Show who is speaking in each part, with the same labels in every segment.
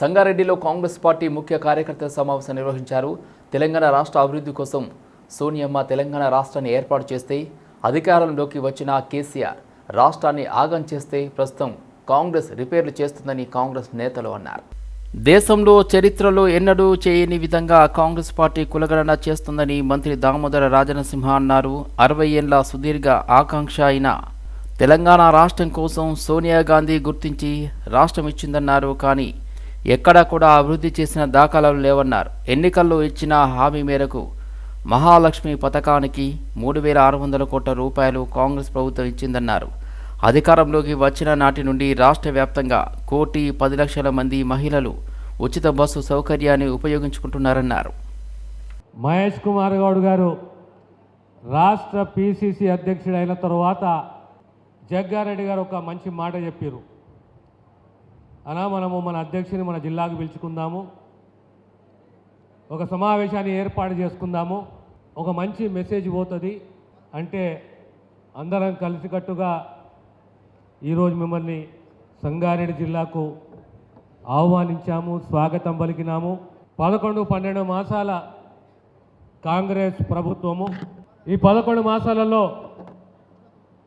Speaker 1: సంగారెడ్డిలో కాంగ్రెస్ పార్టీ ముఖ్య కార్యకర్తల సమావేశం నిర్వహించారు. తెలంగాణ రాష్ట్ర అభివృద్ధి కోసం సోనియమ్మ తెలంగాణ రాష్ట్రాన్ని ఏర్పాటు చేస్తే అధికారంలోకి వచ్చిన కేసీఆర్ రాష్ట్రాన్ని ఆగం చేస్తే ప్రస్తుతం కాంగ్రెస్ రిపేర్లు చేస్తుందని కాంగ్రెస్ నేతలు అన్నారు. దేశంలో చరిత్రలో ఎన్నడూ చేయని విధంగా కాంగ్రెస్ పార్టీ కులగణన చేస్తుందని మంత్రి దామోదర రాజనసింహ అన్నారు. అరవై ఏళ్ళ సుదీర్ఘ ఆకాంక్ష అయిన తెలంగాణ రాష్ట్రం కోసం సోనియా గాంధీ గుర్తించి రాష్ట్రం ఇచ్చిందన్నారు కానీ ఎక్కడా కూడా అభివృద్ధి చేసిన దాఖలాలు లేవన్నారు. ఎన్నికల్లో ఇచ్చిన హామీ మేరకు మహాలక్ష్మి పథకానికి మూడు వేల ఆరు వందల కోట్ల రూపాయలు కాంగ్రెస్ ప్రభుత్వం ఇచ్చిందన్నారు. అధికారంలోకి వచ్చిన నాటి నుండి రాష్ట్ర వ్యాప్తంగా కోటి పది లక్షల మంది మహిళలు ఉచిత బస్సు సౌకర్యాన్ని ఉపయోగించుకుంటున్నారన్నారు.
Speaker 2: మహేష్ కుమార్ గౌడ్ గారు రాష్ట్ర పిసిసి అధ్యక్షుడైన తరువాత జగ్గారెడ్డి గారు ఒక మంచి మాట చెప్పారు అనా మనము మన అధ్యక్షుని మన జిల్లాకు పిలుచుకుందాము. ఒక సమావేశాన్ని ఏర్పాటు చేసుకుందాము. ఒక మంచి మెసేజ్ పోతుంది. అంటే అందరం కలిసికట్టుగా ఈరోజు మిమ్మల్ని సంగారెడ్డి జిల్లాకు ఆహ్వానించాము స్వాగతం పలికినాము. పదకొండు పన్నెండు మాసాల కాంగ్రెస్ ప్రభుత్వము. ఈ పదకొండు మాసాలలో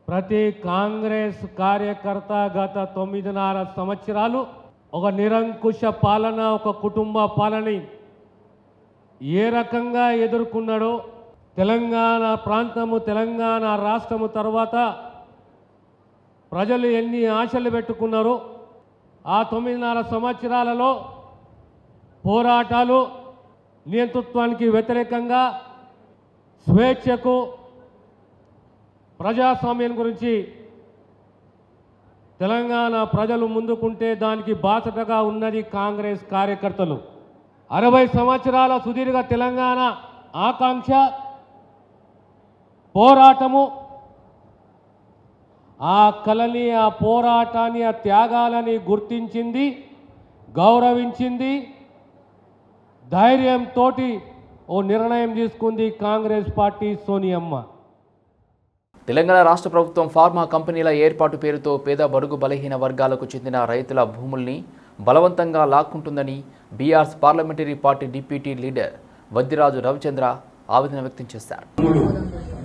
Speaker 2: ప్రతి కాంగ్రెస్ కార్యకర్త గత తొమ్మిదిన్నర సంవత్సరాలు ఒక నిరంకుశ పాలన ఒక కుటుంబ పాలని ఏ రకంగా ఎదుర్కొన్నాడో తెలంగాణ ప్రాంతము తెలంగాణ రాష్ట్రము తర్వాత ప్రజలు ఎన్ని ఆశలు పెట్టుకున్నారో ఆ తొమ్మిదిన్నర సంవత్సరాలలో పోరాటాలు నియంతృత్వానికి వ్యతిరేకంగా స్వేచ్ఛకు ప్రజాస్వామ్యం గురించి తెలంగాణ ప్రజలు ముందుకుంటే దానికి బాసటగా ఉన్నది కాంగ్రెస్ కార్యకర్తలు. అరవై సంవత్సరాల సుదీర్ఘ తెలంగాణ ఆకాంక్ష పోరాటము ఆ కళని ఆ పోరాటాన్ని ఆ త్యాగాలని గుర్తించింది గౌరవించింది. ధైర్యంతో ఓ నిర్ణయం తీసుకుంది కాంగ్రెస్ పార్టీ సోనియమ్మ.
Speaker 1: తెలంగాణ రాష్ట్ర ప్రభుత్వం ఫార్మా కంపెనీల ఏర్పాటు పేరుతో పేద బడుగు బలహీన వర్గాలకు చెందిన రైతుల భూముల్ని బలవంతంగా లాక్కుంటుందని BRS parliamentary party deputy leader Vaddiraju Ravichandra ఆవేదన వ్యక్తం చేశారు.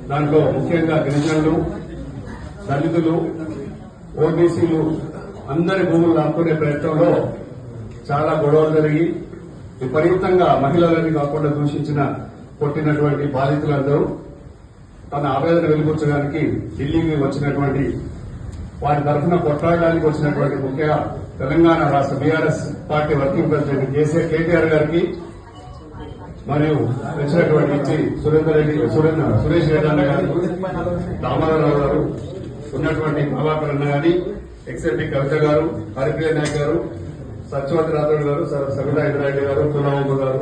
Speaker 3: దాంట్లో ముఖ్యంగా గిరిజనులు దళితులు ఓబీసీలు అందరి భూములు లాక్కునే ప్రయత్నంలో చాలా గొడవలు జరిగి విపరీతంగా మహిళలని కాకుండా దూషించిన కొట్టినటువంటి బాధితులందరూ తన ఆవేదన వెలిబుచ్చడానికి ఢిల్లీకి వచ్చినటువంటి వారి తరఫున కొట్లాడడానికి వచ్చినటువంటి ముఖ్య తెలంగాణ రాష్ట్ర BRS party working president KCR KTR గారికి మరియు వచ్చినటువంటి ఇచ్చి సురేందర్ రెడ్డి సురేంద్ర సురేష్ రెడ్డి అన్న గారు దామోదరరావు గారు ఉన్నటువంటి ప్రభాకర్ అన్న గారి ఎక్స్ఎంపీ కవిత గారు హరిప్రియ నాయక్ గారు సత్యవతి రాథోడ్ గారు స- సవితా ఇంద్రారెడ్డి గారు తులాంబు గారు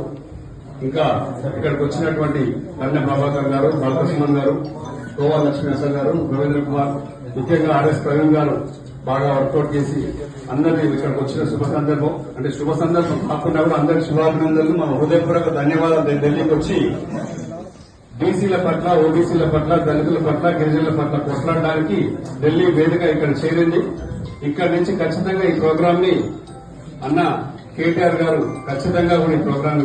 Speaker 3: ఇంకా ఇక్కడికి వచ్చినటువంటి కన్య ప్రభాకర్ గారు బాలకృష్ణన్ గారు గోవా లక్ష్మీనరసింహ గారు రవీంద్ర కుమార్ ముఖ్యంగా ఆర్ఎస్ ప్రవీణ్ గారు బాగా వర్కౌట్ చేసి అందరినీ ఇక్కడికి వచ్చిన శుభ సందర్భం. అంటే శుభ సందర్భం కాకుండా కూడా అందరి శుభాభినందనలు. మన హృదయపూర్వక ధన్యవాదాలు. ఢిల్లీకి వచ్చి బీసీల పట్ల ఓబీసీల పట్ల దళితుల పట్ల గిరిజనుల పట్ల కొట్లాడడానికి ఢిల్లీ వేదిక ఇక్కడ చేరింది. ఇక్కడి నుంచి ఖచ్చితంగా ఈ ప్రోగ్రామ్ని అన్న కేటీఆర్ గారు ఖచ్చితంగా కూడా ఈ ప్రోగ్రామ్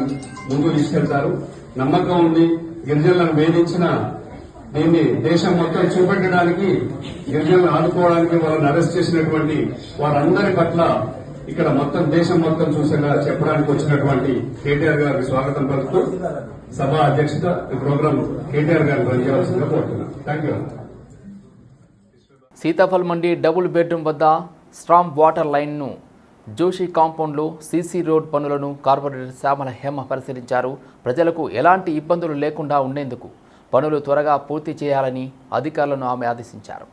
Speaker 3: ముందుకు తీసుకెళ్తారు. నమ్మకం ఉంది. గిరిజనులను వేధించిన దీన్ని దేశం మొత్తం చూపెట్టడానికి గిరిజనులను ఆదుకోవడానికి వాళ్ళని అరెస్ట్ చేసినటువంటి వారందరి పట్ల ఇక్కడ మొత్తం దేశం మొత్తం చూసేలా చెప్పడానికి వచ్చినటువంటి కేటీఆర్ గారికి స్వాగతం పలుకుతూ సభ అధ్యక్షత ఈ ప్రోగ్రాం కేటీఆర్ గారికి పనిచేయాల్సిందిగా కోరుతున్నాను thank you
Speaker 1: Sitaphal Mandi double bedroom వద్ద స్ట్రాంగ్ వాటర్ లైన్ను జోషి కాంపౌండ్లో సీసీ రోడ్ పనులను కార్పొరేటర్ శ్యామల హేమ పరిశీలించారు. ప్రజలకు ఎలాంటి ఇబ్బందులు లేకుండా ఉండేందుకు పనులు త్వరగా పూర్తి చేయాలని అధికారులను ఆమె ఆదేశించారు.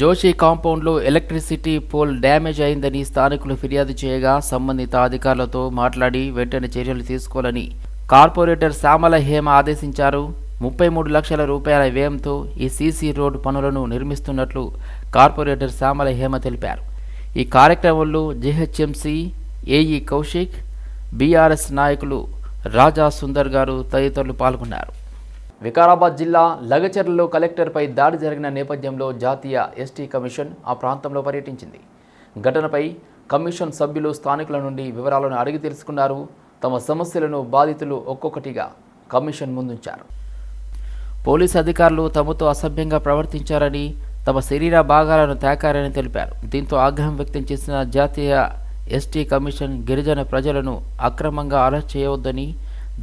Speaker 1: జోషి కాంపౌండ్లో ఎలక్ట్రిసిటీ పోల్ డ్యామేజ్ అయిందని స్థానికులు ఫిర్యాదు చేయగా సంబంధిత అధికారులతో మాట్లాడి వెంటనే చర్యలు తీసుకోవాలని కార్పొరేటర్ శ్యామల హేమ ఆదేశించారు. ముప్పై మూడు లక్షల రూపాయల వ్యయంతో ఈ సీసీ రోడ్డు పనులను నిర్మిస్తున్నట్లు కార్పొరేటర్ శ్యామల హేమ తెలిపారు. ఈ కార్యక్రమంలో జిహెచ్ఎంసీ ఏఈ కౌశిక్ బీఆర్ఎస్ నాయకులు రాజా సుందర్ గారు తదితరులు పాల్గొన్నారు. వికారాబాద్ జిల్లా లగచర్లలో కలెక్టర్పై దాడి జరిగిన నేపథ్యంలో జాతీయ ఎస్టీ కమిషన్ ఆ ప్రాంతంలో పర్యటించింది. ఘటనపై కమిషన్ సభ్యులు స్థానికుల నుండి వివరాలను అడిగి తెలుసుకున్నారు. తమ సమస్యలను బాధితులు ఒక్కొక్కటిగా కమిషన్ ముందుంచారు. పోలీసు అధికారులు తమతో అసభ్యంగా ప్రవర్తించారని తమ శరీర భాగాలను తాకారని తెలిపారు. దీంతో ఆగ్రహం వ్యక్తం చేసిన జాతీయ ఎస్టీ కమిషన్ గిరిజన ప్రజలను అక్రమంగా అరెస్ట్ చేయవద్దని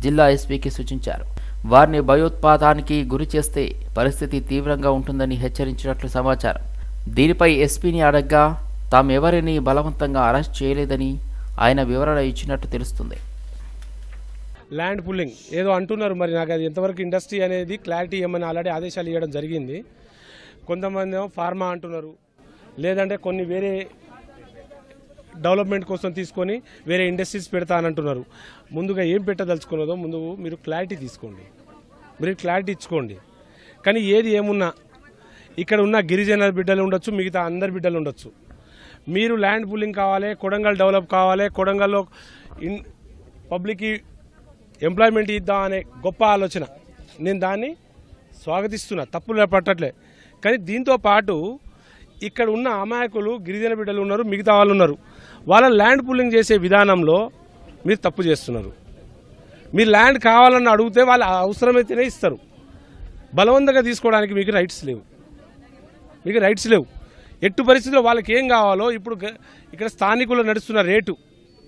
Speaker 1: జిల్లా ఎస్పీకి సూచించారు. వారిని భయోత్పాతానికి గురి చేస్తే పరిస్థితి తీవ్రంగా ఉంటుందని హెచ్చరించినట్లు సమాచారం. దీనిపై ఎస్పీని అడగ్గా తామెవరిని బలవంతంగా అరెస్ట్ చేయలేదని ఆయన వివరణ ఇచ్చినట్టు తెలుస్తుంది.
Speaker 4: Land pulling. ఏదో అంటున్నారు మరి నాకు అది ఎంతవరకు ఇండస్ట్రీ అనేది క్లారిటీ ఏమని ఆల్రెడీ ఆదేశాలు ఇవ్వడం జరిగింది. కొంతమంది ఏమో ఫార్మా అంటున్నారు. లేదంటే కొన్ని వేరే డెవలప్మెంట్ కోసం తీసుకొని వేరే ఇండస్ట్రీస్ పెడతా అంటున్నారు. ముందుగా ఏం పెట్టదలుచుకున్నదో ముందు మీరు క్లారిటీ తీసుకోండి. మీరు క్లారిటీ ఇచ్చుకోండి. కానీ ఏది ఏమున్నా ఇక్కడ ఉన్న గిరిజన బిడ్డలు ఉండొచ్చు మిగతా అందరి బిడ్డలు ఉండొచ్చు. మీరు ల్యాండ్ పూలింగ్ కావాలి కొడంగల్ డెవలప్ కావాలి కొడంగల్లో ఇన్ పబ్లిక్కి ఎంప్లాయ్మెంట్ ఇద్దాం అనే గొప్ప ఆలోచన. నేను దాన్ని స్వాగతిస్తున్నా. తప్పులు పట్టట్లే. కానీ దీంతో పాటు ఇక్కడ ఉన్న అమాయకులు గిరిజన బిడ్డలు ఉన్నారు మిగతా వాళ్ళు ఉన్నారు. వాళ్ళ ల్యాండ్ పుల్లింగ్ చేసే విధానంలో మీరు తప్పు చేస్తున్నారు. మీరు ల్యాండ్ కావాలని అడిగితే వాళ్ళు అవసరమైతేనే ఇస్తారు. బలవంతంగా తీసుకోవడానికి మీకు రైట్స్ లేవు. మీకు రైట్స్ లేవు. ఎట్టు పరిస్థితుల్లో వాళ్ళకి ఏం కావాలో ఇప్పుడు ఇక్కడ స్థానికులు నడుస్తున్న రేటు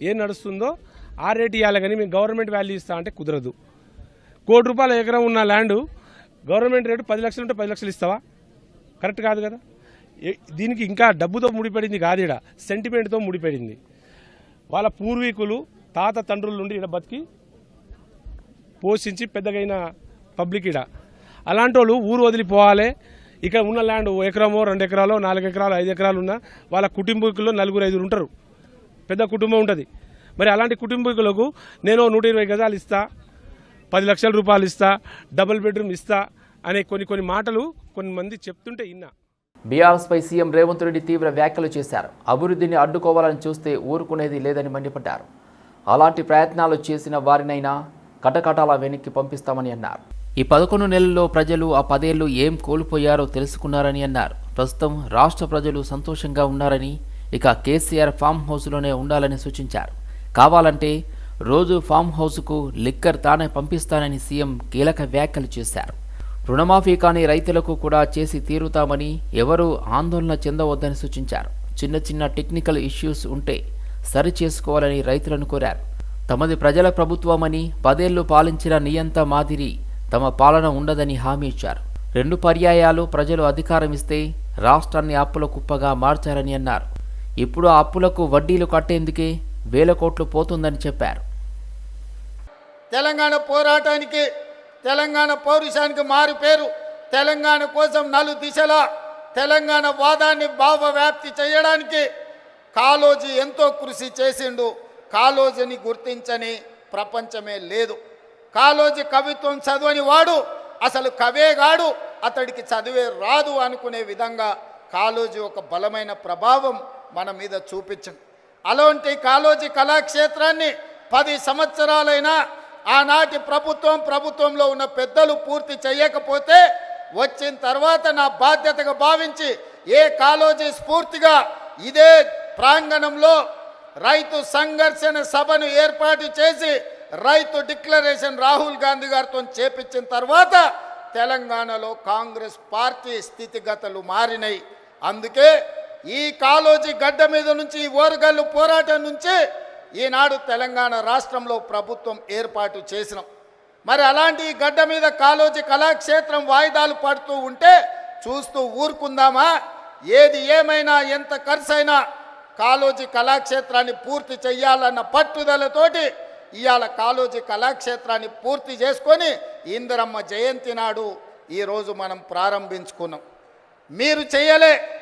Speaker 4: ఏం నడుస్తుందో ఆ రేటు ఇవ్వాలి కానీ మేము గవర్నమెంట్ వాల్యూ ఇస్తా అంటే కుదరదు. కోటి రూపాయల ఎకరం ఉన్న ల్యాండ్ గవర్నమెంట్ రేటు పది లక్షలు ఉంటే పది లక్షలు ఇస్తావా? కరెక్ట్ కాదు కదా? ఏ- దీనికి ఇంకా డబ్బుతో ముడిపడింది కాదు ఇక్కడ సెంటిమెంట్తో ముడిపడింది. వాళ్ళ పూర్వీకులు తాత తండ్రుల నుండి ఇక్కడ బతికి పోషించి పెద్దగైన పబ్లిక్ ఇడ అలాంటి వాళ్ళు ఊరు వదిలిపోవాలి. ఇక్కడ ఉన్న ల్యాండ్ ఓ ఎకరమో రెండు ఎకరాలు నాలుగు ఎకరాలు ఐదు ఎకరాలు ఉన్న వాళ్ళ కుటుంబీకుల్లో నలుగురు ఐదుగురు ఉంటారు. పెద్ద కుటుంబం ఉంటుంది. మరి అలాంటి కుటుంబీకులకు నేను నూట ఇరవై గజాలు ఇస్తా పది లక్షల రూపాయలు ఇస్తా డబుల్ బెడ్రూమ్ ఇస్తా అనే కొన్ని కొన్ని మాటలు కొన్ని మంది చెప్తుంటే ఇన్నా.
Speaker 1: బీఆర్ఎస్పై సీఎం రేవంత్ రెడ్డి తీవ్ర వ్యాఖ్యలు చేశారు. అభివృద్ధిని అడ్డుకోవాలని చూస్తే ఊరుకునేది లేదని మండిపడ్డారు. అలాంటి ప్రయత్నాలు చేసిన వారినైనా కటకటాల వెనక్కి పంపిస్తామని అన్నారు. ఈ పదకొండు నెలల్లో ప్రజలు ఆ పదేళ్ళు ఏం కోల్పోయారో తెలుసుకున్నారని అన్నారు. ప్రస్తుతం రాష్ట్ర ప్రజలు సంతోషంగా ఉన్నారని ఇక కేసీఆర్ ఫామ్ హౌస్లోనే ఉండాలని సూచించారు. కావాలంటే రోజు ఫామ్ హౌస్కు లిక్కర్ తానే పంపిస్తానని సీఎం కీలక వ్యాఖ్యలు చేశారు. రుణమాఫీ కాని రైతులకు కూడా చేసి తీరుతామని ఎవరూ ఆందోళన చెందవద్దని సూచించారు. చిన్న చిన్న టెక్నికల్ ఇష్యూస్ ఉంటే సరి చేసుకోవాలని రైతులను కోరారు. తమది ప్రజల ప్రభుత్వమని పదేళ్ళు పాలించిన నియంత మాదిరి తమ పాలన ఉండదని హామీ ఇచ్చారు. రెండు పర్యాయాలు ప్రజలు అధికారం ఇస్తే రాష్ట్రాన్ని అప్పుల కుప్పగా మార్చారని అన్నారు. ఇప్పుడు ఆ అప్పులకు వడ్డీలు కట్టేందుకే వేల కోట్లు పోతుందని చెప్పారు.
Speaker 5: తెలంగాణ పోరాటానికి తెలంగాణ పౌరుషానికి మారు పేరు. తెలంగాణ కోసం నలు దిశలా తెలంగాణ వాదాన్ని భావవ్యాప్తి చేయడానికి కాలోజీ ఎంతో కృషి చేసిండు. కాలోజీని గుర్తించని ప్రపంచమే లేదు. కాలోజీ కవిత్వం చదవని వాడు అసలు కవేగాడు అతడికి చదివే రాదు అనుకునే విధంగా కాలోజీ ఒక బలమైన ప్రభావం మన మీద చూపించింది. అలాంటి కాలోజీ కళాక్షేత్రాన్ని పది సంవత్సరాలైనా ఆనాటి ప్రభుత్వం ప్రభుత్వంలో ఉన్న పెద్దలు పూర్తి చేయకపోతే వచ్చిన తర్వాత నా బాధ్యతగా భావించి ఏ కాలోజీ స్ఫూర్తిగా ఇదే ప్రాంగణంలో రైతు సంఘర్షణ సభను ఏర్పాటు చేసి రైతు డిక్లరేషన్ రాహుల్ గాంధీ గారితో చేపించిన తర్వాత తెలంగాణలో కాంగ్రెస్ పార్టీ స్థితిగతులు మారినాయి. అందుకే ఈ కాలోజీ గడ్డ మీద నుంచి ఈ ఓరగల్లు పోరాటం నుంచి ఈనాడు తెలంగాణ రాష్ట్రంలో ప్రభుత్వం ఏర్పాటు చేసినాం. మరి అలాంటి ఈ గడ్డ మీద కాలోజీ కళాక్షేత్రం వాయిదాలు పడుతూ ఉంటే చూస్తూ ఊరుకుందామా? ఏది ఏమైనా ఎంత ఖర్చైనా కాలోజీ కళాక్షేత్రాన్ని పూర్తి చెయ్యాలన్న పట్టుదలతోటి ఇవాళ కాలోజీ కళాక్షేత్రాన్ని పూర్తి చేసుకొని ఇందిరమ్మ జయంతి నాడు ఈరోజు మనం ప్రారంభించుకున్నాం. మీరు చెయ్యలే.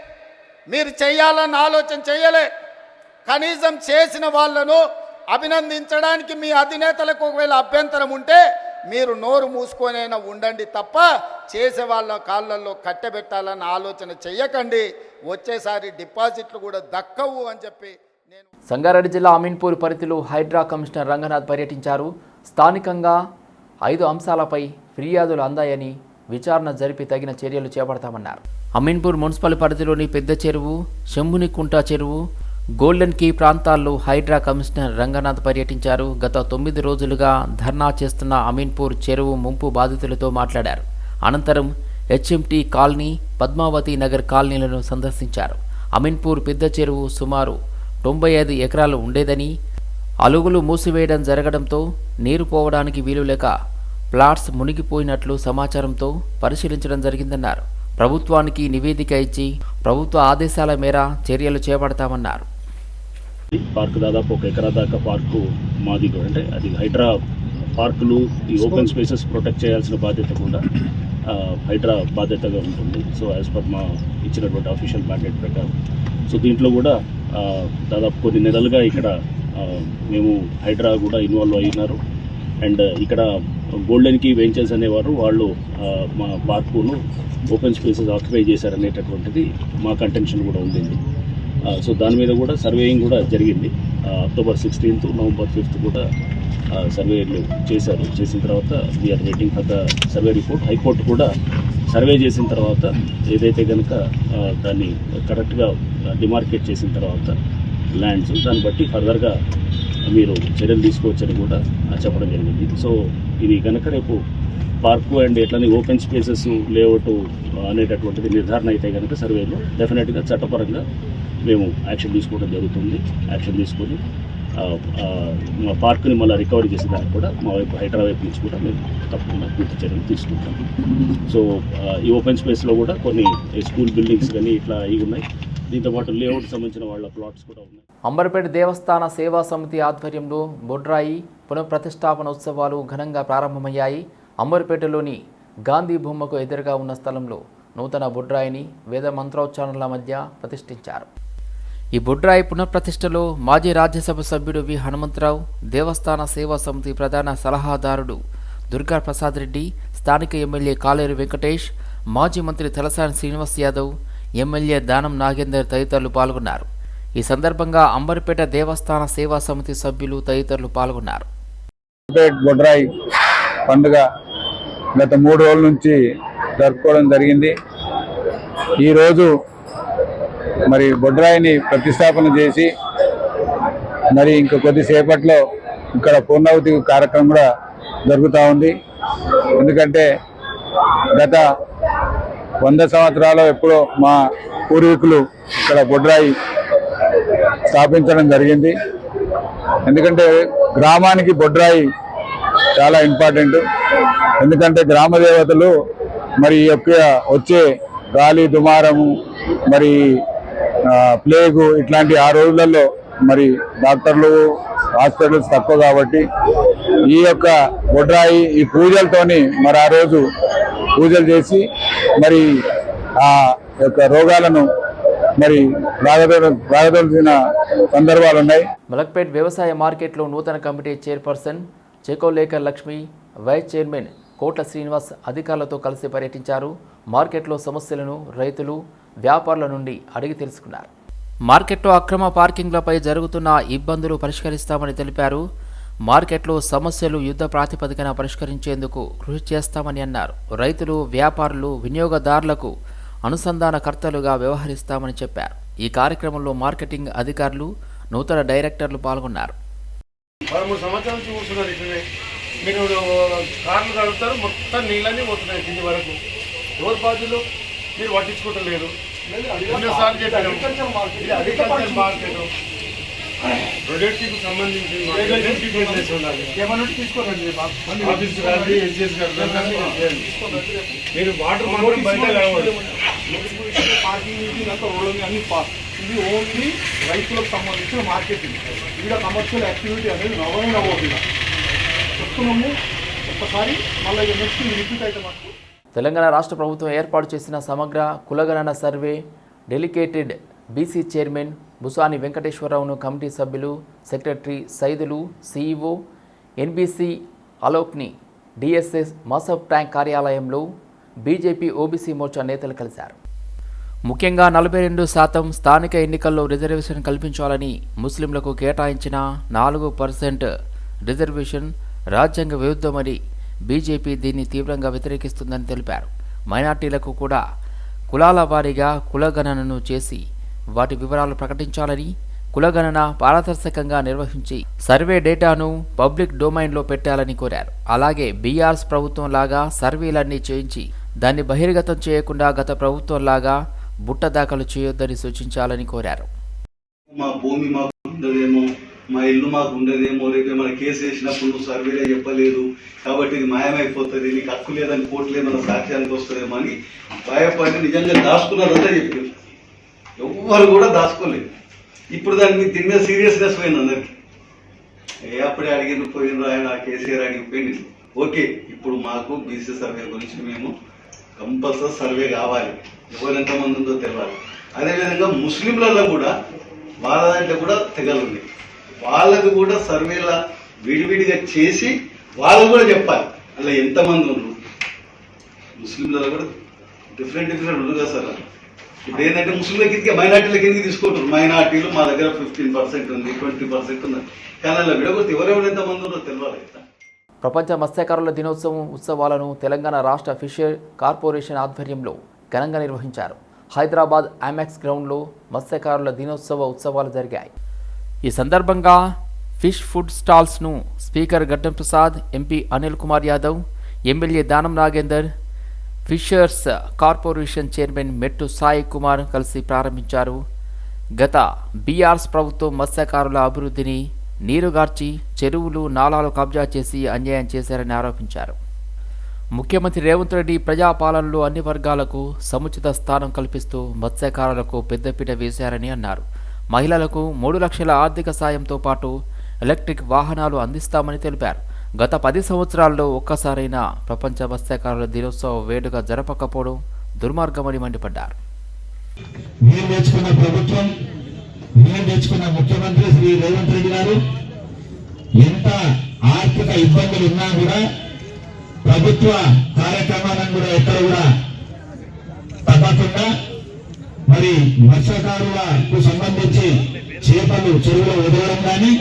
Speaker 5: మీరు చెయ్యాలన్న ఆలోచన చెయ్యలే. కనీసం చేసిన వాళ్ళను అభినందించడానికి మీ అధినేతలకు ఒకవేళ అభ్యంతరం ఉంటే మీరు నోరు మూసుకొనైనా ఉండండి తప్ప చేసే వాళ్ళ కాళ్ళల్లో కట్టెబెట్టాలన్న ఆలోచన చెయ్యకండి. వచ్చేసారి డిపాజిట్లు కూడా దక్కవు అని చెప్పి నేను
Speaker 1: సంగారెడ్డి జిల్లా అమీన్పూర్ పరిధిలో హైడ్రా కమిషనర్ రంగనాథ్ పర్యటించారు. స్థానికంగా ఐదు అంశాలపై ఫిర్యాదులు అందాయని విచారణ జరిపి తగిన చర్యలు చేపడతామన్నారు. అమీన్పూర్ మున్సిపల్ పరిధిలోని పెద్ద చెరువు శంభునికుంట చెరువు గోల్డెన్ కీ ప్రాంతాల్లో హైడ్రా కమిషనర్ రంగనాథ్ పర్యటించారు. గత తొమ్మిది రోజులుగా ధర్నా చేస్తున్న అమీన్పూర్ చెరువు ముంపు బాధితులతో మాట్లాడారు. అనంతరం హెచ్ఎంటీ కాలనీ పద్మావతి నగర్ కాలనీలను సందర్శించారు. అమీన్పూర్ పెద్ద చెరువు సుమారు తొంభై ఐదు ఎకరాలు ఉండేదని అలుగులు మూసివేయడం జరగడంతో నీరు పోవడానికి వీలులేక ప్లాట్స్ మునిగిపోయినట్లు సమాచారంతో పరిశీలించడం జరిగిందన్నారు. ప్రభుత్వానికి నివేదిక ఇచ్చి ప్రభుత్వ ఆదేశాల మేర చర్యలు చేపడతామన్నారు.
Speaker 6: పార్క్ దాదాపు ఒక ఎకరా దాకా పార్కు మాది కూడా. అంటే అది హైడ్రా పార్కులు ఈ ఓపెన్ స్పేసెస్ ప్రొటెక్ట్ చేయాల్సిన బాధ్యత కూడా హైడ్రా బాధ్యతగా ఉంటుంది. సో యాజ్ పర్ మా ఇచ్చినటువంటి అఫీషియల్ మ్యాండేట్ ప్రకారం. సో దీంట్లో కూడా దాదాపు కొన్ని నెలలుగా ఇక్కడ మేము హైడ్రా కూడా ఇన్వాల్వ్ అయినారు. అండ్ ఇక్కడ గోల్డెన్ కీ వెంచర్స్ అనేవారు వాళ్ళు మా పార్కును ఓపెన్ స్పేసెస్ ఆక్యుపై చేశారనేటటువంటిది మా కంటెన్షన్ కూడా ఉండింది. సో దాని మీద కూడా సర్వేయింగ్ కూడా జరిగింది. అక్టోబర్ సిక్స్టీన్త్ నవంబర్ ఫిఫ్త్ కూడా సర్వేలు చేశారు. చేసిన తర్వాత we are waiting for the survey report high court కూడా సర్వే చేసిన తర్వాత ఏదైతే కనుక దాన్ని కరెక్ట్గా డిమార్కెట్ చేసిన తర్వాత ల్యాండ్స్ దాన్ని బట్టి ఫర్దర్గా మీరు చర్యలు తీసుకోవచ్చని కూడా చెప్పడం జరిగింది. సో ఇది కనుక రేపు పార్కు అండ్ ఎట్లనే ఓపెన్ స్పేసెస్ లేఅవుట్ అనేటటువంటిది నిర్ధారణ అయితే కనుక సర్వేలో డెఫినెట్గా చట్టపరంగా మేము యాక్షన్ తీసుకోవడం జరుగుతుంది. యాక్షన్ తీసుకొని మా పార్కుని మళ్ళీ రికవరీ చేసేదానికి కూడా మా వైపు హైదరాబాద్ వైపు నుంచి కూడా మేము తప్పకుండా పూర్తి చర్యలు తీసుకుంటాం. సో ఈ ఓపెన్ స్పేస్లో కూడా కొన్ని స్కూల్ బిల్డింగ్స్ కానీ ఇట్లా ఇవి ఉన్నాయి. దీంతో పాటు లేఅవుట్ సంబంధించిన వాళ్ళ ప్లాట్స్ కూడా ఉన్నాయి.
Speaker 1: అంబర్పేట దేవస్థాన సేవా సమితి ఆధ్వర్యంలో బొడ్రాయి పునఃప్రతిష్టాపన ఉత్సవాలు ఘనంగా ప్రారంభమయ్యాయి. అంబర్పేటలోని గాంధీ బొమ్మకు ఎదురుగా ఉన్న స్థలంలో నూతన బుడ్రాయిని వేద మంత్రోచ్చారణల మధ్య ప్రతిష్ఠించారు. ఈ బుడ్రాయి పునఃప్రతిష్టలో మాజీ రాజ్యసభ సభ్యుడు వి. హనుమంతరావు దేవస్థాన సేవా సమితి ప్రధాన సలహాదారుడు దుర్గా ప్రసాద్ రెడ్డి స్థానిక ఎమ్మెల్యే కాలేరు వెంకటేష్ మాజీ మంత్రి తలసాని శ్రీనివాస్ యాదవ్ ఎమ్మెల్యే దానం నాగేందర్ తదితరులు పాల్గొన్నారు. ఈ సందర్భంగా అంబర్పేట దేవస్థాన సేవా సమితి సభ్యులు తదితరులు పాల్గొన్నారు.
Speaker 7: బుడ్రాయి పండుగ గత మూడు రోజుల నుంచి జరుపుకోవడం జరిగింది. ఈరోజు మరి బొడ్రాయిని ప్రతిష్టాపన చేసి మరి ఇంక కొద్దిసేపట్లో ఇక్కడ పూర్ణావతి కార్యక్రమం కూడా జరుగుతూ ఉంది. ఎందుకంటే గత వంద సంవత్సరాలు ఎప్పుడో మా పూర్వీకులు ఇక్కడ బొడ్రాయి స్థాపించడం జరిగింది. ఎందుకంటే గ్రామానికి బొడ్రాయి చాలా ఇంపార్టెంట్. ఎందుకంటే గ్రామ దేవతలు మరి ఈ యొక్క వచ్చే గాలి దుమారము మరి ప్లేగు ఇట్లాంటి ఆ రోజులలో మరి డాక్టర్లు హాస్పిటల్స్ తక్కువ కాబట్టి ఈ యొక్క బొడ్రాయి ఈ పూజలతోని మరి ఆ రోజు పూజలు చేసి మరి ఆ యొక్క రోగాలను మరి రాగదోల సందర్భాలు ఉన్నాయి.
Speaker 1: మలక్పేట్ వ్యవసాయ మార్కెట్లో నూతన committee chairperson Chekolekar Lakshmi vice chairman Kotla Srinivas అధికారులతో కలిసి పర్యటించారు. మార్కెట్లో సమస్యలను రైతులు వ్యాపారుల నుండి అడిగి తెలుసుకున్నారు. మార్కెట్లో అక్రమ పార్కింగ్లపై జరుగుతున్న ఇబ్బందులు పరిష్కరిస్తామని తెలిపారు. మార్కెట్లో సమస్యలు యుద్ధ ప్రాతిపదికన పరిష్కరించేందుకు కృషి చేస్తామని అన్నారు. రైతులు వ్యాపారులు వినియోగదారులకు అనుసంధానకర్తలుగా వ్యవహరిస్తామని చెప్పారు. ఈ కార్యక్రమంలో మార్కెటింగ్ అధికారులు నూతన డైరెక్టర్లు పాల్గొన్నారు.
Speaker 4: మీరు కార్లు కడుగుతారు మొత్తం నీళ్ళన్నీ పోతున్నాయి కింది వరకు. ఎవరు బాధ్యులు? మీరు పట్టించుకోవట్లేదు. ఎన్నోసార్లు చెప్పాను. ఇది అగ్రికల్చర్ మార్కెట్. ప్రొడక్ట్కి సంబంధించి మీరు వాటర్ మాత్రం బయట కలవాలి
Speaker 8: పార్కింగ్ ఇది అన్ని ఓన్లీ రైతులకు సంబంధించిన మార్కెటింగ్ ఇక్కడ కమర్షియల్ యాక్టివిటీ అనేది నవమైన ఓపిక తీసుకున్నాము ఒక్కసారి మళ్ళీ నెక్స్ట్ రిపీట్ అయితే మాకు.
Speaker 1: తెలంగాణ రాష్ట్ర ప్రభుత్వం ఏర్పాటు చేసిన సమగ్ర కులగణన survey dedicated BC chairman Busani వెంకటేశ్వరరావును committee సభ్యులు సెక్రటరీ సైదులు సీఈఓ ఎన్బీసీ అలోక్ని డిఎస్ఎస్ మాసబ్ ట్యాంక్ కార్యాలయంలో బీజేపీ ఓబీసీ మోర్చా నేతలు కలిశారు. ముఖ్యంగా నలభై రెండు శాతం స్థానిక ఎన్నికల్లో రిజర్వేషన్ కల్పించాలని ముస్లింలకు కేటాయించిన నాలుగు పర్సెంట్ రిజర్వేషన్ రాజ్యాంగ విరుద్ధమని బీజేపీ దీన్ని తీవ్రంగా వ్యతిరేకిస్తుందని తెలిపారు. మైనార్టీలకు కూడా కులాల వారీగా కులగణనను చేసి వాటి వివరాలు ప్రకటించాలని కులగణన పారదర్శకంగా నిర్వహించి సర్వే డేటాను పబ్లిక్ డొమైన్లో పెట్టాలని కోరారు. అలాగే బీఆర్స్ ప్రభుత్వం లాగా సర్వేలన్నీ చేయించి దాన్ని బహిర్గతం చేయకుండా గత ప్రభుత్వం లాగా బుట్ట దాఖలు చేయొద్దని సూచించాలని కోరారు.
Speaker 9: మా భూమి మా మా ఇల్లు మాకు ఉండదేమో రేపు ఏమైనా కేసు వేసినప్పుడు నువ్వు సర్వేలో చెప్పలేదు కాబట్టి ఇది మాయమైపోతుంది నీకు హక్కు లేదని కోర్టులో మన సాక్ష్యానికి వస్తుందేమో అని భయపడి నిజంగా దాచుకున్నదంతా చెప్పారు. ఎవ్వరు కూడా దాచుకోలేదు. ఇప్పుడు దానికి దీని మీద సీరియస్నెస్ పోయింది అందరికి. ఏ అప్పుడే అడిగిన పోయిన ఆయన కేసీఆర్ అడిగిపోయింది ఓకే ఇప్పుడు మాకు బీసీ సర్వే గురించి మేము కంపల్సరీ సర్వే కావాలి. ఎవరు ఎంతమంది ఉందో తెలియాలి అదేవిధంగా ముస్లింలలో కూడా వాళ్ళ దాంట్లో కూడా తెగలు ఉన్నాయి వాళ్ళకు కూడా సర్వేలా విడివిడిగా చేసి వాళ్ళు కూడా చెప్పాలి. అలా ఎంతమంది ఉన్నారు? ముస్లింలలో కూడా డిఫరెంట్ డిఫరెంట్ ఉంది కదా సార్. ఇప్పుడు ఏంటంటే ముస్లింల కిందకి మైనార్టీల కిందకి తీసుకుంటారు. మైనార్టీలు మా దగ్గర ఫిఫ్టీన్ పర్సెంట్ ఉంది ట్వంటీ పర్సెంట్ ఉంది. కానీ అలా విడగొట్టి ఎవరెవరు ఎంతమంది ఉన్నారో తెలియాలి
Speaker 1: ప్రపంచ మత్స్యకారుల దినోత్సవం ఉత్సవాలను తెలంగాణ రాష్ట్ర ఫిషర్ కార్పొరేషన్ ఆధ్వర్యంలో ఘనంగా నిర్వహించారు. హైదరాబాద్ ఐమాక్స్ గ్రౌండ్లో మత్స్యకారుల దినోత్సవ ఉత్సవాలు జరిగాయి. ఈ సందర్భంగా fish food స్టాల్స్ను speaker Gaddam Prasad MP Anil Kumar Yadav MLA Danam Nagender fishers corporation chairman మెట్టు సాయి కుమార్ కలిసి ప్రారంభించారు. గత బీఆర్ఎస్ ప్రభుత్వం మత్స్యకారుల అభివృద్ధిని నీరుగార్చి చెరువులు నాలాలు కబ్జా చేసి అన్యాయం చేశారని ఆరోపించారు. ముఖ్యమంత్రి రేవంత్ రెడ్డి ప్రజాపాలనలో అన్ని వర్గాలకు సముచిత స్థానం కల్పిస్తూ మత్స్యకారులకు పెద్దపీట వేశారని అన్నారు. మహిళలకు మూడు లక్షల ఆర్థిక సాయంతో పాటు ఎలక్ట్రిక్ వాహనాలు అందిస్తామని తెలిపారు. గత పది సంవత్సరాల్లో ఒక్కసారైనా ప్రపంచ మత్స్యకారుల దినోత్సవ వేడుక జరపకపోవడం దుర్మార్గమని మండిపడ్డారు.
Speaker 10: మీరు తెచ్చుకున్న ప్రభుత్వం మీరు తెచ్చుకున్న ముఖ్యమంత్రి శ్రీ రేవంత్ రెడ్డి గారు ఎంత ఆర్థిక ఇబ్బందులు ఉన్నా కూడా ప్రభుత్వ కార్యక్రమాలను కూడా ఎక్కడ కూడా తప్పకుండా మరి మత్స్యకారులకు సంబంధించి చేపలు చెరువులో వదలడం కానీ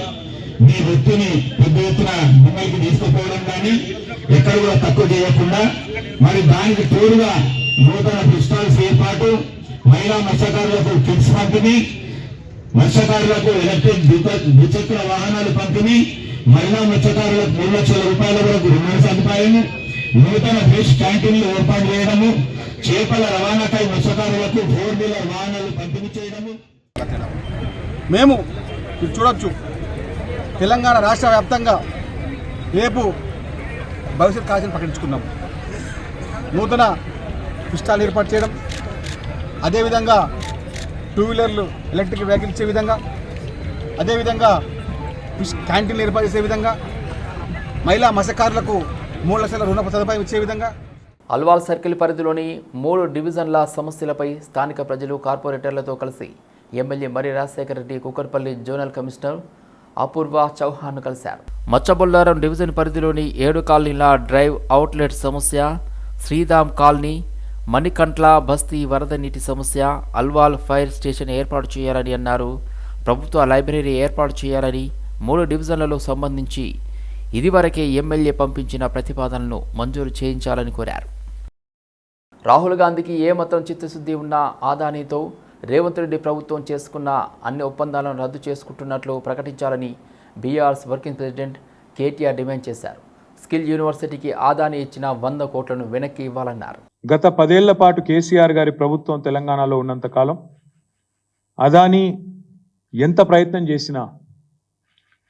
Speaker 10: మీ వృత్తిని పెద్ద ఎత్తున ముంబైకి తీసుకుపోవడం కానీ ఎక్కడ కూడా తక్కువ చేయకుండా మరి దానికి తోడుగా నూతన పుస్తకాలు ఏర్పాటు మహిళా మత్స్యకారులకు కిట్స్ పంపిణీ మత్స్యకారులకు ఎలక్ట్రిక్ ద్విచ- ద్విచక్ర వాహనాలు పంపిణీ మహిళా మత్స్యకారులకు మూడు లక్షల రూపాయల వరకు రుణ సదుపాయము నూతన ఫిష్ క్యాంటీన్లు ఏర్పాటు చేయడము చేపల రవాణాకై మత్స్యకారులకు ఫోర్ వీలర్ వాహనాలు పంపిణీ చేయడము.
Speaker 8: మేము మీరు చూడొచ్చు. తెలంగాణ రాష్ట్ర వ్యాప్తంగా రేపు భవిష్యత్ కార్యక్రమం ప్రకటించుకున్నాం నూతన పుస్తకాలు ఏర్పాటు చేయడం అదేవిధంగా టూ వీలర్లు ఎలక్ట్రిక్ వెహికల్ ఇచ్చే విధంగా అదేవిధంగా ఫిష్ క్యాంటీన్లు ఏర్పాటు చేసే విధంగా మహిళా మత్స్యకారులకు మూడు లక్షల రుణ సదుపాయం ఇచ్చే విధంగా.
Speaker 1: అల్వాల్ సర్కిల్ పరిధిలోని మూడు డివిజన్ల సమస్యలపై స్థానిక ప్రజలు కార్పొరేటర్లతో కలిసి ఎమ్మెల్యే మరి రాజశేఖర రెడ్డి కుక్కర్పల్లి జోనల్ కమిషనర్ అపూర్వ చౌహాన్ కలిశారు. మచ్చబొల్లారం డివిజన్ పరిధిలోని ఏడు కాలనీల డ్రైవ్ అవుట్లెట్ సమస్య శ్రీధామ్ కాలనీ మణికంట్ల బస్తీ వరద నీటి సమస్య అల్వాల్ ఫైర్ స్టేషన్ ఏర్పాటు చేయాలని అన్నారు. ప్రభుత్వ లైబ్రరీ ఏర్పాటు చేయాలని మూడు డివిజన్లలో సంబంధించి ఇదివరకే ఎమ్మెల్యే పంపించిన ప్రతిపాదనలను మంజూరు చేయించాలని కోరారు. రాహుల్ గాంధీకి ఏమాత్రం చిత్తశుద్ధి ఉన్నా ఆదానీతో రేవంత్ రెడ్డి ప్రభుత్వం చేసుకున్న అన్ని ఒప్పందాలను రద్దు చేసుకుంటున్నట్లు ప్రకటించాలని BRS working president KTR demand చేశారు. స్కిల్ యూనివర్సిటీకి ఆదాని ఇచ్చిన వంద కోట్లను వెనక్కి ఇవ్వాలన్నారు.
Speaker 11: గత పదేళ్ళ పాటు కేసీఆర్ గారి ప్రభుత్వం తెలంగాణలో ఉన్నంత కాలం అదాని ఎంత ప్రయత్నం చేసినా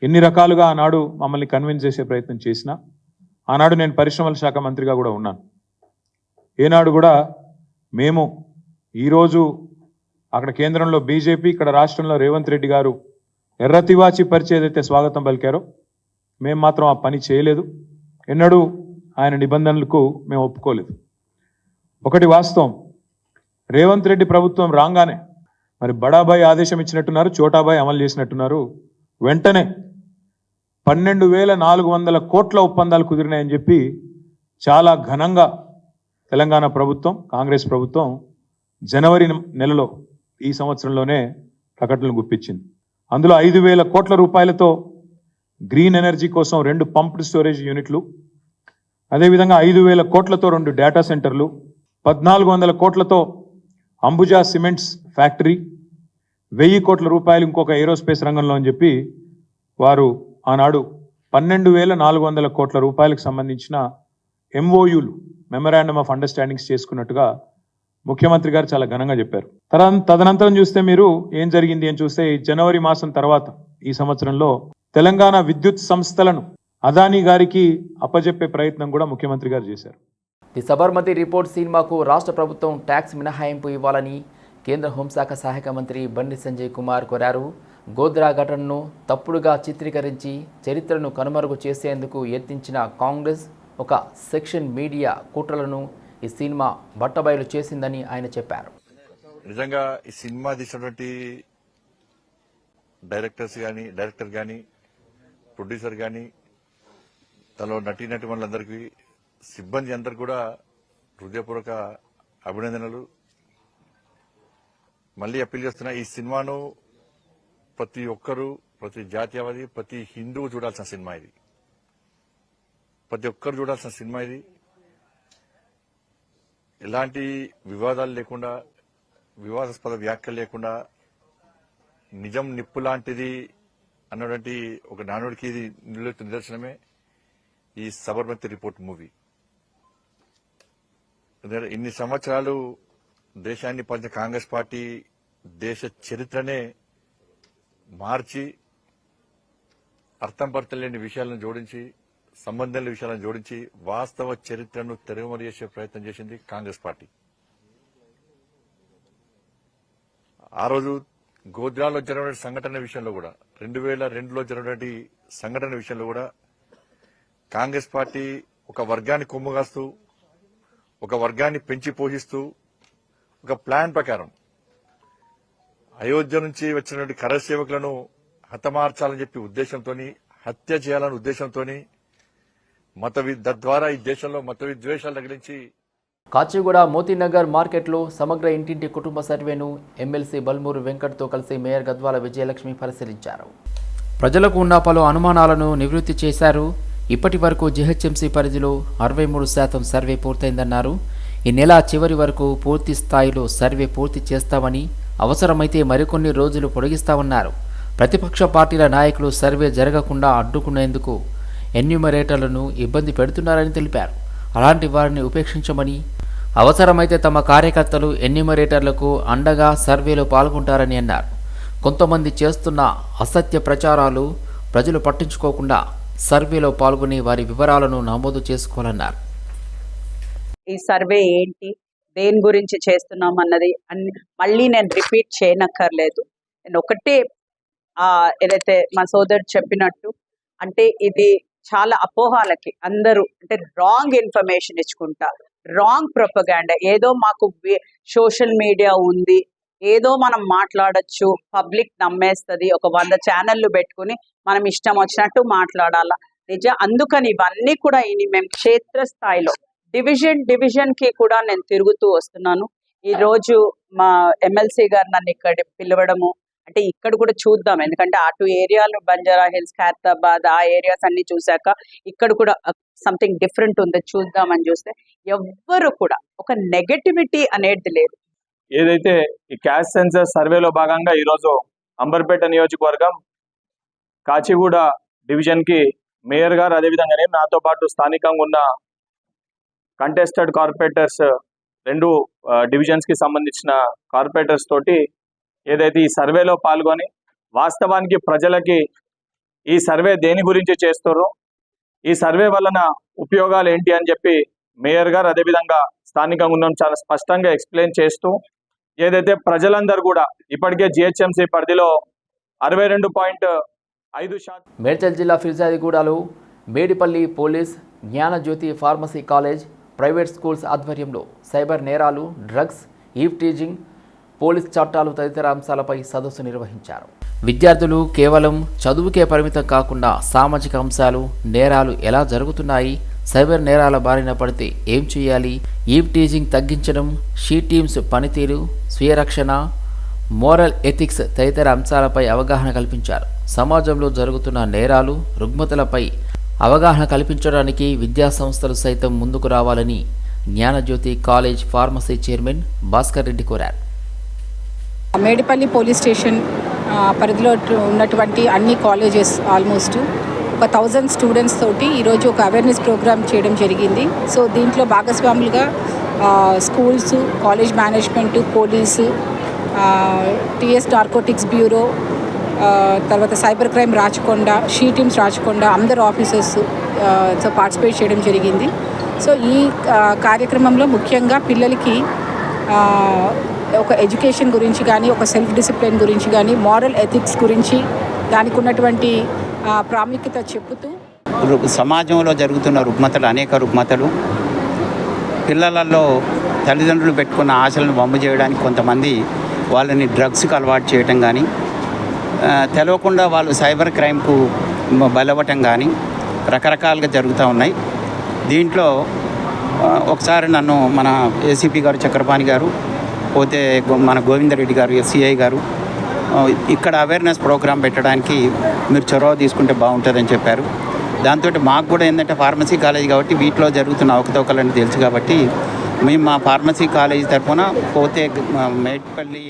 Speaker 11: ఎన్ని రకాలుగా ఆనాడు మమ్మల్ని కన్విన్స్ చేసే ప్రయత్నం చేసినా ఆనాడు నేను పరిశ్రమల శాఖ మంత్రిగా కూడా ఉన్నాను. ఏనాడు కూడా మేము ఈరోజు అక్కడ కేంద్రంలో బీజేపీ ఇక్కడ రాష్ట్రంలో రేవంత్ రెడ్డి గారు ఎర్ర తివాచి ఏదైతే స్వాగతం పలికారో మేము మాత్రం ఆ పని చేయలేదు. ఎన్నడూ ఆయన నిబంధనలకు మేము ఒప్పుకోలేదు. ఒకటి వాస్తవం రేవంత్ రెడ్డి ప్రభుత్వం రాగానే మరి బడాబాయ్ ఆదేశం ఇచ్చినట్టున్నారు చోటాబాయ్ అమలు చేసినట్టున్నారు వెంటనే పన్నెండు వేల నాలుగు వందల కోట్ల ఒప్పందాలు కుదిరినాయని చెప్పి చాలా ఘనంగా తెలంగాణ ప్రభుత్వం కాంగ్రెస్ ప్రభుత్వం జనవరి నెలలో ఈ సంవత్సరంలోనే ప్రకటనలు గుప్పించింది. అందులో ఐదు వేల కోట్ల రూపాయలతో గ్రీన్ ఎనర్జీ కోసం రెండు పంప్డ్ స్టోరేజ్ యూనిట్లు అదేవిధంగా ఐదు వేల కోట్లతో రెండు డేటా సెంటర్లు పద్నాలుగు వందల కోట్లతో అంబుజా సిమెంట్స్ ఫ్యాక్టరీ వెయ్యి కోట్ల రూపాయలు ఇంకొక ఏరోస్పేస్ రంగంలో అని చెప్పి వారు ఆనాడు పన్నెండు వేల నాలుగు వందల కోట్ల రూపాయలకు సంబంధించిన ఎంఓయులు మెమరాండమ్ ఆఫ్ అండర్స్టాండింగ్స్ చేసుకున్నట్టుగా ముఖ్యమంత్రి గారు చాలా ఘనంగా చెప్పారు. తదనంతరం చూస్తే మీరు ఏం జరిగింది అని చూస్తే జనవరి మాసం తర్వాత ఈ సంవత్సరంలో తెలంగాణ విద్యుత్ సంస్థలను అదానీ గారికి అప్పజెప్పే ప్రయత్నం కూడా ముఖ్యమంత్రి గారు చేశారు.
Speaker 1: ది సబర్మతి రిపోర్ట్ సినిమాకు రాష్ట్ర ప్రభుత్వం ట్యాక్స్ మినహాయింపు ఇవ్వాలని కేంద్ర హోంశాఖ సహాయక మంత్రి బండి సంజయ్ కుమార్ కోరారు. గోద్రా ఘటనను తప్పుడుగా చిత్రీకరించి చరిత్రను కనుమరుగు చేసేందుకు యత్నించిన కాంగ్రెస్ ఒక సెక్షన్ మీడియా కుట్రలను ఈ సినిమా బట్టబయలు చేసిందని ఆయన చెప్పారు.
Speaker 12: నిజంగా ఈ సినిమా తీసినటువంటి డైరెక్టర్స్ కానీ డైరెక్టర్ కానీ ప్రొడ్యూసర్ కానీ తనలో నటీనటి వాళ్ళందరికీ సిబ్బంది అందరు కూడా హృదయపూర్వక అభినందనలు. మళ్ళీ అప్పీల్ చేస్తున్నా ఈ సినిమాను ప్రతి ఒక్కరూ ప్రతి జాతీయవాది ప్రతి హిందువు చూడాల్సిన సినిమా ఇది. ప్రతి ఒక్కరు చూడాల్సిన సినిమా ఇది. ఎలాంటి వివాదాలు లేకుండా వివాదాస్పద వ్యాఖ్యలు లేకుండా నిజం నిప్పు లాంటిది అన్నటువంటి ఒక నానుడికి ఇది నిదర్శనమే ఈ సబర్మతి రిపోర్ట్ మూవీ. ఇన్ని సంవత్సరాలు దేశాన్ని పంచిన కాంగ్రెస్ పార్టీ దేశ చరిత్రనే మార్చి అర్థం లేని విషయాలను జోడించి సంబంధం లేని విషయాలను జోడించి వాస్తవ చరిత్రను తెరవమరిచేసే ప్రయత్నం చేసింది కాంగ్రెస్ పార్టీ. ఆ రోజు గోద్రాలో జరిగిన సంఘటన విషయంలో కూడా రెండు వేల రెండులో జరిగినటువంటి సంఘటన విషయంలో కూడా కాంగ్రెస్ పార్టీ ఒక వర్గాన్ని కొమ్ముగాస్తూ ఒక వర్గాన్ని పెంచి పోషిస్తూ ఒక ప్లాన్ ప్రకారం అయోధ్య నుంచి వచ్చినటువంటి కరసేవకులను హతమార్చాలని చెప్పి ఉద్దేశంతో హత్య చేయాలనే ఉద్దేశంతో మత తద్వారా ఈ దేశంలో మత విద్వేషాలు తగిలించి
Speaker 1: కాచిగూడ మోతీనగర్ మార్కెట్లో సమగ్ర ఇంటింటి కుటుంబ సర్వేను ఎమ్మెల్సీ బల్మూరు వెంకట్తో కలిసి మేయర్ గద్వాల విజయలక్ష్మి పరిశీలించారు. ప్రజలకు ఉన్న పలు అనుమానాలను నివృత్తి చేశారు. ఇప్పటి వరకు జిహెచ్ఎంసీ పరిధిలో అరవై మూడు శాతం సర్వే పూర్తయిందన్నారు. ఈ నెల చివరి వరకు పూర్తి స్థాయిలో సర్వే పూర్తి చేస్తామని అవసరమైతే మరికొన్ని రోజులు పొడిగిస్తామన్నారు. ప్రతిపక్ష పార్టీల నాయకులు సర్వే జరగకుండా అడ్డుకునేందుకు ఎన్యూమరేటర్లను ఇబ్బంది పెడుతున్నారని తెలిపారు. అలాంటి వారిని ఉపేక్షించమని అవసరమైతే తమ కార్యకర్తలు ఎన్యూమరేటర్లకు అండగా సర్వేలో పాల్గొంటారని అన్నారు. కొంతమంది చేస్తున్న అసత్య ప్రచారాలు ప్రజలు పట్టించుకోకుండా సర్వేలో పాల్గొని వారి వివరాలను నమోదు చేసుకోవాలన్నారు.
Speaker 13: ఈ సర్వే ఏంటి? దేని గురించి చేస్తున్నాం అన్నది అన్ని మళ్ళీ నేను రిపీట్ చేయనక్కర్లేదు. నేను ఒకటే ఏదైతే మా సోదరు చెప్పినట్టు అంటే ఇది చాలా అపోహాలకి అందరూ అంటే రాంగ్ ఇన్ఫర్మేషన్ ఇచ్చుకుంటా రాంగ్ ప్రొపగాండా ఏదో మాకు సోషల్ మీడియా ఉంది ఏదో మనం మాట్లాడొచ్చు పబ్లిక్ నమ్మేస్తుంది ఒక వంద ఛానళ్ళు పెట్టుకుని మనం ఇష్టం వచ్చినట్టు మాట్లాడాలా? నిజ అందుకని ఇవన్నీ కూడా ఇని మేము క్షేత్ర స్థాయిలో డివిజన్ డివిజన్కి కూడా నేను తిరుగుతూ వస్తున్నాను. ఈ రోజు మా ఎమ్మెల్సీ గారు నన్ను ఇక్కడ పిలవడము అంటే ఇక్కడ కూడా చూద్దాం. ఎందుకంటే అటు ఏరియాలు బంజారా హిల్స్ ఖైరతాబాద్ ఆ ఏరియాస్ అన్ని చూశాక ఇక్కడ కూడా సంథింగ్ డిఫరెంట్ ఉంది. చూద్దామని చూస్తే ఎవ్వరు కూడా ఒక నెగటివిటీ అనేది లేదు.
Speaker 11: ఏదైతే ఈ క్యాష్ సెన్సర్ సర్వేలో భాగంగా ఈరోజు అంబర్పేట నియోజకవర్గం కాచిగూడ డివిజన్కి మేయర్ గారు అదేవిధంగానే నాతో పాటు స్థానికంగా ఉన్న కంటెస్టెడ్ కార్పొరేటర్స్ రెండు డివిజన్స్కి సంబంధించిన కార్పొరేటర్స్ తోటి ఏదైతే ఈ సర్వేలో పాల్గొని వాస్తవానికి ప్రజలకి ఈ సర్వే దేని గురించి చేస్తారో ఈ సర్వే వలన ఉపయోగాలు ఏంటి అని చెప్పి మేయర్ గారు అదేవిధంగా స్థానికంగా ఉన్న చాలా స్పష్టంగా ఎక్స్ప్లెయిన్ చేస్తూ ఏదైతే ప్రజలందరూ కూడా ఇప్పటికే జిహెచ్ఎంసీ పరిధిలో అరవై రెండు పాయింట్ ఐదు శాతం
Speaker 1: మేడ్చల్ జిల్లా ఫిర్జాదిగూడలో Medipally police Gnanajyothi pharmacy college private schools ఆధ్వర్యంలో సైబర్ నేరాలు డ్రగ్స్ ఈవ్ టీజింగ్ పోలీస్ చట్టాలు తదితర అంశాలపై సదస్సు నిర్వహించారు. విద్యార్థులు కేవలం చదువుకే పరిమితం కాకుండా సామాజిక అంశాలు నేరాలు ఎలా జరుగుతున్నాయి సైబర్ నేరాల బారిన పడితే ఏం చేయాలి ఈవ్ టీజింగ్ తగ్గించడం షీ టీమ్స్ పనితీరు స్వీయ రక్షణ మోరల్ ఎథిక్స్ తదితర అంశాలపై అవగాహన కల్పించారు. సమాజంలో జరుగుతున్న నేరాలు రుగ్మతలపై అవగాహన కల్పించడానికి విద్యా సంస్థలు సైతం ముందుకు రావాలని Gnanajyothi college pharmacy chairman Bhaskar Reddy కోరారు.
Speaker 14: మేడిపల్లి పోలీస్ స్టేషన్ పరిధిలో ఉన్నటువంటి అన్ని కాలేజెస్ ఆల్మోస్ట్ ఒక థౌజండ్ స్టూడెంట్స్ తోటి ఈరోజు ఒక అవేర్నెస్ ప్రోగ్రామ్ చేయడం జరిగింది. సో దీంట్లో భాగస్వాములుగా schools college management police TS narcotics bureau తర్వాత cyber crime Rachakonda she teams Rachakonda అందరు ఆఫీసర్స్ సో పార్టిసిపేట్ చేయడం జరిగింది. సో ఈ కార్యక్రమంలో ముఖ్యంగా పిల్లలకి ఒక ఎడ్యుకేషన్ గురించి కానీ ఒక సెల్ఫ్ డిసిప్లిన్ గురించి కానీ మారల్ ఎథిక్స్ గురించి దానికి ఉన్నటువంటి ప్రాముఖ్యత చెబుతూ
Speaker 15: సమాజంలో జరుగుతున్న రుగ్మతలు అనేక రుగ్మతలు పిల్లలలో తల్లిదండ్రులు పెట్టుకున్న ఆశలను బొమ్మ చేయడానికి కొంతమంది వాళ్ళని డ్రగ్స్కి అలవాటు చేయటం కానీ తెలవకుండా వాళ్ళు సైబర్ క్రైమ్కు బలవటం కానీ రకరకాలుగా జరుగుతూ ఉన్నాయి. దీంట్లో ఒకసారి నన్ను మన ఏసీపీ గారు చక్రపాణి గారు పోతే మన గోవిందరెడ్డి గారు ఎస్సీఐ గారు ఇక్కడ అవేర్నెస్ ప్రోగ్రాం పెట్టడానికి మీరు చొరవ తీసుకుంటే బాగుంటుందని చెప్పారు. దాంతో మాకు కూడా ఏంటంటే ఫార్మసీ కాలేజ్ కాబట్టి వీటిలో జరుగుతున్న అవకతవకలని తెలుసు కాబట్టి మేము మా ఫార్మసీ కాలేజ్ తరఫున పోతే మేట్పల్లి